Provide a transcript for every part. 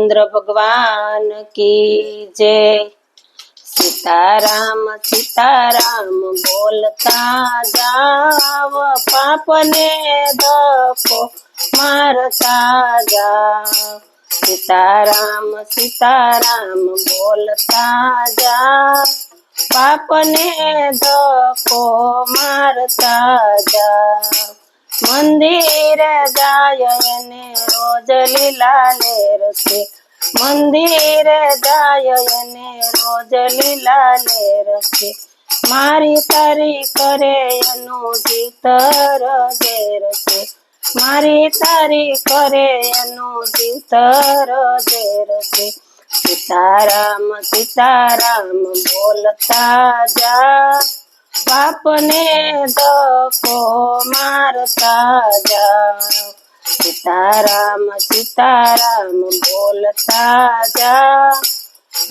चंद्र भगवान की जय। सीताराम सीताराम बोलता जाव पाप ने दफो मारता जाओ। सीताराम सीताराम बोलता जा पाप ने दफो मारता जाओ। મંદિર જાય ને રોજ લીલા લેર છે મંદિર જાય ને રોજ લીલા લેર છે મારી તારી કરે એનું જીતર ઘેર રસે મારી તારી કરે એનું જીતર ઘેર રસે સીતારામ સીતારામ બોલતા જા. બાપને મારતા સાજા. સીતારામ સીતારામ બોલતા જા.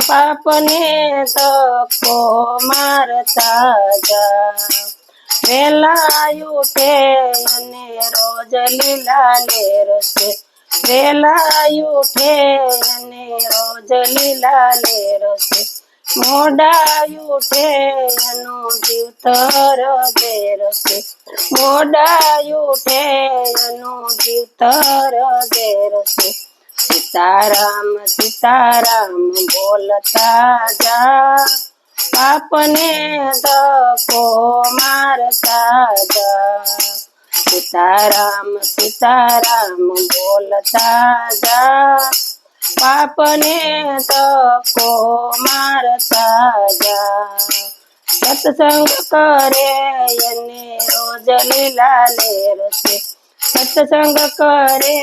બાપને દકો મારતા જા. વેલા ઉઠે અને રોજ લીલા લેર છે વેલા ઉઠે અને રોજ લીલા લેર છે મોડા ઉઠે એનું જીવતર ઘેર છે મોડા ઉઠે એનું જીવતર ઘેર છે સીતારામ સીતારામ બોલતા જા પાપને દકો મારતા જા સીતારામ સીતારામ બોલતા જા પાપને તકો મારતા જા સત્સંગ કરે એને રોજ લીલા લેર છે. સત્સંગ કરે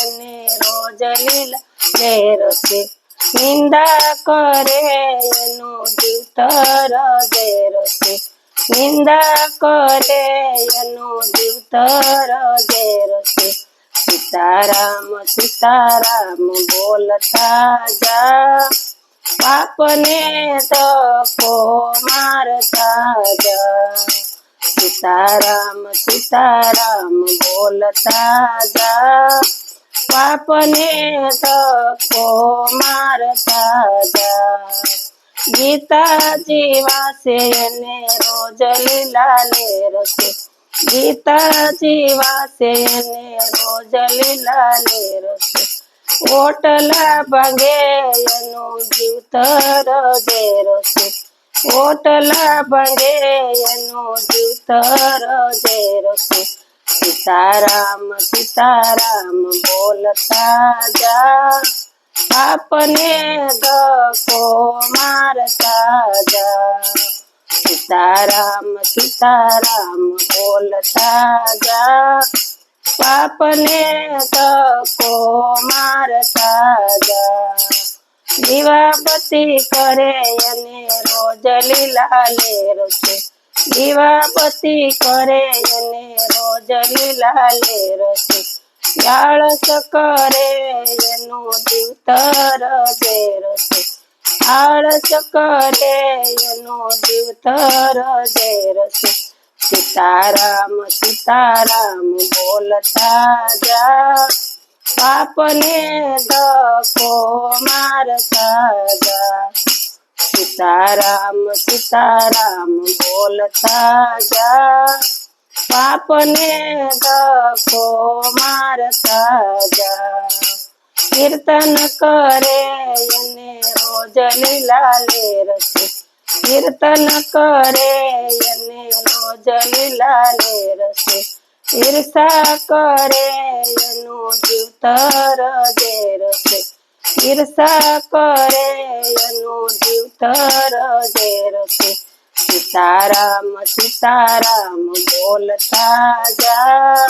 એને રોજ લીલા લેર છે. નિંદા કરે એનું જીવતર ઘેર છે. નિંદા કરે એનું જીવતર ઘેર છે. सीताराम सीताराम बोलता जा। पाप ने तो को मारता जा। सीताराम सीताराम बोलता जा। पाप ने तो को मारता जा। गीता जीवा से ने रोज लीला ले रखे। गीता जीवा से ने ಗೋಜಲಿನ ನೀರುಸು ಓಟಲ ಬಂಗೆಯನ್ನು ಜೀವತರ ಜೇರುಸು ಓಟಲ ಬಂಗೆಯನ್ನು ಜೀವತರ ಜೇರುಸು सीताराम सीताराम बोलता जा अपने द को मारता जा सीताराम सीताराम बोलता जा પાપને તકો મારતા જા. દીવાબત્તી કરે અને રોજ લીલા લેર છે. દીવાબત્તી કરે અને રોજ લીલા લેર છે. યાળસ કરે એનું જીવતર ઘેર છે. આળસ કરે એનું જીવતર ઘેર છે. सीताराम सीताराम बोलता जा। पाप ने दो मारता जा। सीताराम सीताराम बोलता जा। पाप ने दो मारता जा। कीर्तन करे रोज लीला ले रस કીર્તન કરે, એને રોજ લીલા લેર છે ઈર્ષા કરે, એનું જીવતર ઘેર રસે. ઈર્ષા કરે, એનું જીવતર ઘેર રસે. સીતારામ સીતારામ બોલતા જા.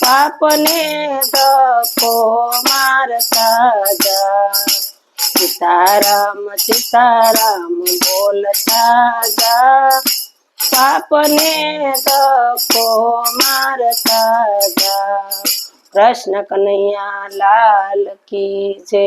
પાપને દકો મારતા જા સીતારામ સીતારામ બોલતા જા. પાપને દકો મારતા જા. કૃષ્ણ કનૈયા લાલ કી જય.